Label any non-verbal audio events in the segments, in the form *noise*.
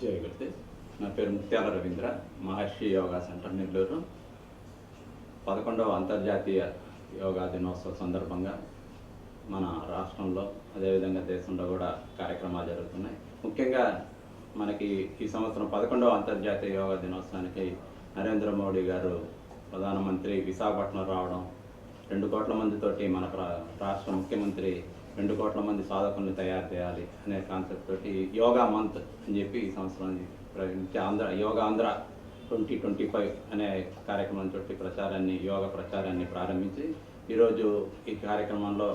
జయగుర్తి నా పేరు ముత్యాల రవీంద్ర మహర్షి యోగా సెంటర్ నెల్లూరు. పదకొండవ అంతర్జాతీయ యోగా దినోత్సవ సందర్భంగా మన రాష్ట్రంలో అదేవిధంగా దేశంలో కూడా కార్యక్రమాలు జరుగుతున్నాయి. ముఖ్యంగా మనకి ఈ సంవత్సరం పదకొండవ అంతర్జాతీయ యోగా దినోత్సవానికి నరేంద్ర మోడీ గారు ప్రధానమంత్రి విశాఖపట్నం రావడం రెండు కోట్ల మందితోటి మన రాష్ట్ర ముఖ్యమంత్రి రెండు కోట్ల మంది సాధకుల్ని తయారు చేయాలి అనే కాన్సెప్ట్ తోటి యోగా మంత్ అని చెప్పి ఈ సంవత్సరం ప్రకటించి Andhra yoga Andhra twenty twenty five అనే కార్యక్రమం తోటి ప్రచారాన్ని యోగా ప్రచారాన్ని ప్రారంభించి ఈరోజు ఈ కార్యక్రమంలో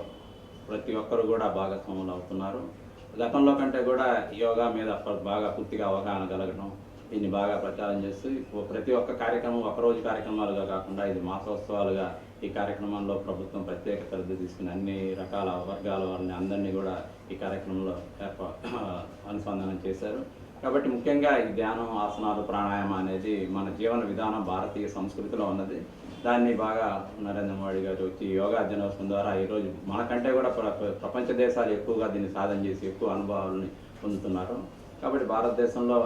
ప్రతి ఒక్కరు కూడా భాగస్వాములు అవుతున్నారు. గతంలో కంటే కూడా యోగా మీద బాగా పూర్తిగా అవగాహన కలగడం దీన్ని బాగా ప్రచారం చేస్తూ ప్రతి ఒక్క కార్యక్రమం ఒకరోజు కార్యక్రమాలుగా కాకుండా ఇది మాసోత్సవాలుగా ఈ కార్యక్రమంలో ప్రభుత్వం ప్రత్యేక శ్రద్ధ తీసుకుని అన్ని రకాల వర్గాల వారిని అందరినీ కూడా ఈ కార్యక్రమంలో అనుసంధానం చేశారు. కాబట్టి ముఖ్యంగా ఈ ధ్యానం ఆసనాలు ప్రాణాయామం అనేది మన జీవన విధానం భారతీయ సంస్కృతిలో ఉన్నది. దాన్ని బాగా నరేంద్ర మోడీ గారు వచ్చి యోగా దినోత్సవం ద్వారా ఈరోజు మనకంటే కూడా ప్రపంచ దేశాలు ఎక్కువగా దీన్ని సాధన చేసి ఎక్కువ అనుభవాలని పొందుతున్నారు. కాబట్టి భారతదేశంలో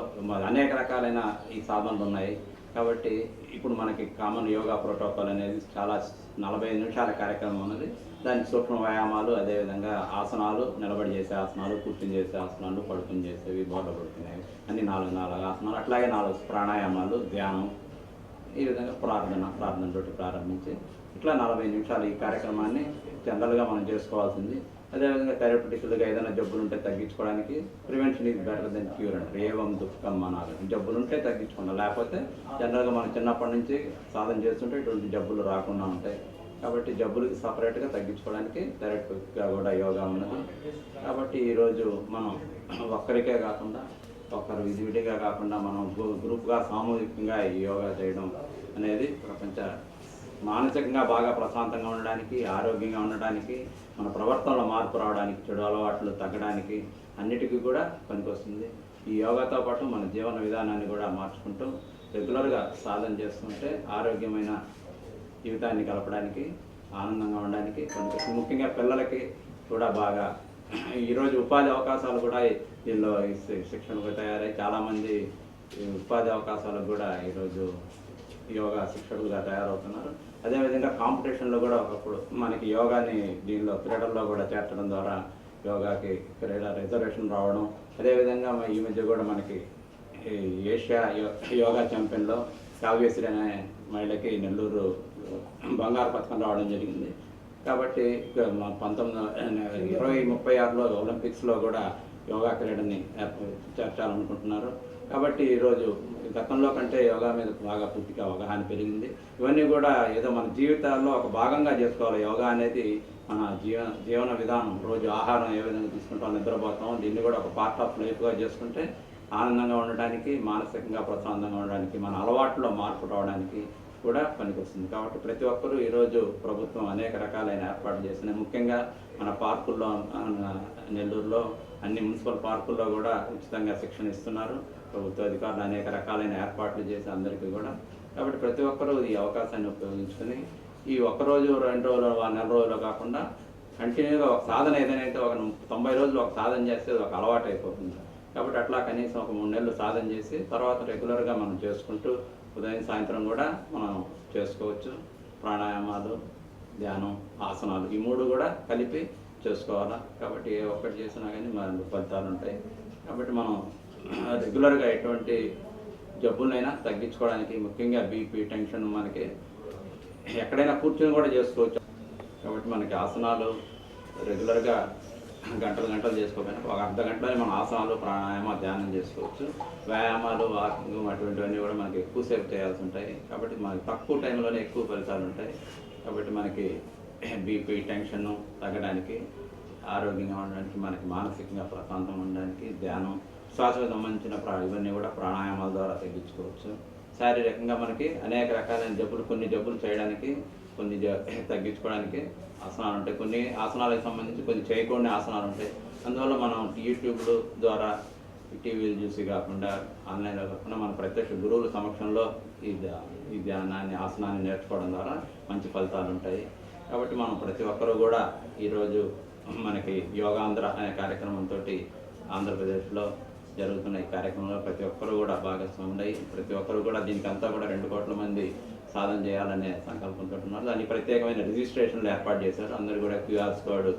అనేక రకాలైన ఈ సాధనలు ఉన్నాయి. కాబట్టి ఇప్పుడు మనకి కామన్ యోగా ప్రోటోకాల్ అనేది చాలా నలభై నిమిషాల కార్యక్రమం ఉన్నది. దాని సూక్ష్మ వ్యాయామాలు అదేవిధంగా ఆసనాలు నిలబడి చేసే ఆసనాలు కూర్చుని చేసే ఆసనాలు పడుకుని చేసేవి బోర్ల పడుకునేవి అన్ని నాలుగు నాలుగు ఆసనాలు అట్లాగే నాలుగు ప్రాణాయామాలు ధ్యానం ఈ విధంగా ప్రార్థన ప్రార్థనతోటి ప్రారంభించి ఇట్లా నలభై నిమిషాలు ఈ కార్యక్రమాన్ని జనరల్గా మనం చేసుకోవాల్సింది. అదేవిధంగా థెరపటికల్గా ఏదైనా జబ్బులు ఉంటే తగ్గించుకోవడానికి prevention is better than cure అంటారు ఏవం దుఃఖం అనాలి జబ్బులు ఉంటే తగ్గించుకుందాం లేకపోతే జనరల్గా మనం చిన్నప్పటి నుంచి సాధన చేస్తుంటే ఇటువంటి జబ్బులు రాకుండా ఉంటాయి. కాబట్టి జబ్బులకి సపరేట్గా తగ్గించుకోవడానికి థెరపటిక్గా కూడా యోగా ఉన్నది. కాబట్టి ఈరోజు మనం ఒక్కరికే కాకుండా ఒకరు విధివిడిగా కాకుండా మనం గ్రూప్గా సామూహికంగా ఈ యోగా చేయడం అనేది ప్రపంచ మానసికంగా బాగా ప్రశాంతంగా ఉండడానికి ఆరోగ్యంగా ఉండడానికి మన ప్రవర్తనలో మార్పు రావడానికి చెడు అలవాట్లు తగ్గడానికి అన్నిటికీ కూడా పనికొస్తుంది. ఈ యోగాతో పాటు మన జీవన విధానాన్ని కూడా మార్చుకుంటూ రెగ్యులర్గా సాధన చేస్తుంటే ఆరోగ్యమైన జీవితాన్ని గడపడానికి ఆనందంగా ఉండడానికి పనికొస్తుంది. ముఖ్యంగా పిల్లలకి కూడా బాగా ఈరోజు ఉపాధి అవకాశాలు కూడా దీనిలో ఈ శి- శిక్షణకు తయారై చాలామంది ఉపాధి అవకాశాలకు కూడా ఈరోజు యోగా శిక్షకులుగా తయారవుతున్నారు. అదేవిధంగా కాంపిటీషన్లో కూడా ఒకప్పుడు మనకి యోగాని దీనిలో క్రీడల్లో కూడా చేర్చడం ద్వారా యోగాకి క్రీడ రిజర్వేషన్ రావడం. అదేవిధంగా ఈ మధ్య కూడా మనకి ఏషియా యో- యోగా ఛాంపియన్లో కావ్యశ్రీ అనే మహిళకి నెల్లూరు బంగారు పథకం రావడం జరిగింది. కాబట్టి పంతొమ్మిది ఇరవై ముప్పై ఆరులో ఒలింపిక్స్లో కూడా యోగా క్రీడని చేర్చాలనుకుంటున్నారు. కాబట్టి ఈరోజు గతంలో కంటే యోగా మీద బాగా పూర్తిగా అవగాహన పెరిగింది. ఇవన్నీ కూడా ఏదో మన జీవితాల్లో ఒక భాగంగా చేసుకోవాలి. యోగా అనేది మన జీవన జీవన విధానం. రోజు ఆహారం ఏ విధంగా తీసుకుంటాం నిద్రపోతాం దీన్ని కూడా ఒక పార్ట్ ఆఫ్ లైఫ్గా చేసుకుంటే ఆనందంగా ఉండడానికి మానసికంగా ప్రశాంతంగా ఉండడానికి మన అలవాట్లో మార్పు రావడానికి కూడా పనికొస్తుంది. కాబట్టి ప్రతి ఒక్కరూ ఈరోజు ప్రభుత్వం అనేక రకాలైన ఏర్పాట్లు చేసినాయి. ముఖ్యంగా మన పార్కుల్లో నెల్లూరులో అన్ని మున్సిపల్ పార్కుల్లో కూడా ఉచితంగా శిక్షణ ఇస్తున్నారు. ప్రభుత్వ అధికారులు అనేక రకాలైన ఏర్పాట్లు చేసి అందరికీ కూడా. కాబట్టి ప్రతి ఒక్కరూ ఈ అవకాశాన్ని ఉపయోగించుకుని ఈ ఒక్క రోజు రెండు రోజులు నెల రోజులు కాకుండా కంటిన్యూగా ఒక సాధన ఏదైనా ఒక తొంభై రోజులు ఒక సాధన చేస్తే అది ఒక అలవాటు అయిపోతుంది. కాబట్టి అట్లా కనీసం ఒక మూడు నెలలు సాధన చేసి తర్వాత రెగ్యులర్గా మనం చేసుకుంటూ ఉదయం సాయంత్రం కూడా మనం చేసుకోవచ్చు. ప్రాణాయామాలు ధ్యానం ఆసనాలు ఈ మూడు కూడా కలిపి చేసుకోవాలా కాబట్టి ఏ ఒక్కటి చేసినా కానీ మన ఫలితాలు ఉంటాయి. కాబట్టి మనం రెగ్యులర్గా ఎటువంటి జబ్బులైనా తగ్గించుకోవడానికి ముఖ్యంగా బీపీ టెన్షన్ మనకి ఎక్కడైనా కూర్చొని కూడా చేసుకోవచ్చు. కాబట్టి మనకి ఆసనాలు రెగ్యులర్గా గంటలు గంటలు చేసుకోకపోయినా ఒక అర్ధ గంటలోనే మనం ఆసనాలు ప్రాణాయామ ధ్యానం చేసుకోవచ్చు. వ్యాయామాలు వాకింగ్ అటువంటివన్నీ కూడా మనకి ఎక్కువసేపు చేయాల్సి ఉంటాయి. కాబట్టి మనకి తక్కువ టైంలోనే ఎక్కువ ఫలితాలు ఉంటాయి. కాబట్టి మనకి బీపీ టెన్షన్ తగ్గడానికి ఆరోగ్యంగా ఉండడానికి మనకి మానసికంగా ప్రశాంతంగా ఉండడానికి ధ్యానం శ్వాసకు సంబంధించిన ప్రా ఇవన్నీ కూడా ప్రాణాయామాల ద్వారా తగ్గించుకోవచ్చు. శారీరకంగా మనకి అనేక రకాలైన జబ్బులు కొన్ని జబ్బులు చేయడానికి కొన్ని జ- *laughs* తగ్గించుకోవడానికి ఆసనాలు ఉంటాయి. కొన్ని ఆసనాలకు సంబంధించి కొన్ని చేయకూడని ఆసనాలు ఉంటాయి. అందువల్ల మనం యూట్యూబ్లు ద్వారా టీవీలు చూసి కాకుండా ఆన్లైన్లో కాకుండా మన ప్రత్యక్ష గురువుల సమక్షంలో ఈ ఈ ధ్యానాన్ని ఆసనాన్ని నేర్చుకోవడం ద్వారా మంచి ఫలితాలు ఉంటాయి. కాబట్టి మనం ప్రతి ఒక్కరూ కూడా ఈరోజు మనకి యోగాంధ్ర అనే కార్యక్రమంతో ఆంధ్రప్రదేశ్లో జరుగుతున్న ఈ కార్యక్రమంలో ప్రతి ఒక్కరు కూడా భాగస్వాములై ప్రతి ఒక్కరు కూడా దీనికి అంతా కూడా రెండు కోట్ల మంది సాధన చేయాలనే సంకల్పంతో ఉన్నారు. దానికి ప్రత్యేకమైన రిజిస్ట్రేషన్లు ఏర్పాటు చేశారు. అందరూ కూడా క్యూఆర్స్ కోడ్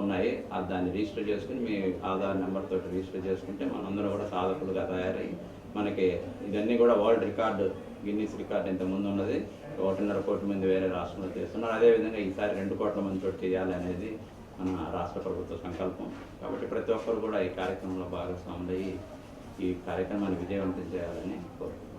ఉన్నాయి. దాన్ని రిజిస్టర్ చేసుకుని మీ ఆధార్ నెంబర్ తోటి రిజిస్టర్ చేసుకుంటే మనందరూ కూడా సాధకులుగా తయారై మనకి ఇవన్నీ కూడా వరల్డ్ రికార్డు గిన్నీస్ రికార్డ్ ఇంత ముందు ఉన్నది. ఒకటిన్నర కోట్ల మంది వేరే రాష్ట్రంలో చేస్తున్నారు. అదేవిధంగా ఈసారి రెండు కోట్ల మంది చోటు చేయాలి అనేది మన రాష్ట్ర ప్రభుత్వ సంకల్పం. కాబట్టి ప్రతి ఒక్కరు కూడా ఈ కార్యక్రమంలో భాగస్వాములయ్యి ఈ కార్యక్రమాన్ని విజయవంతం చేయాలని కోరుకుంటున్నాను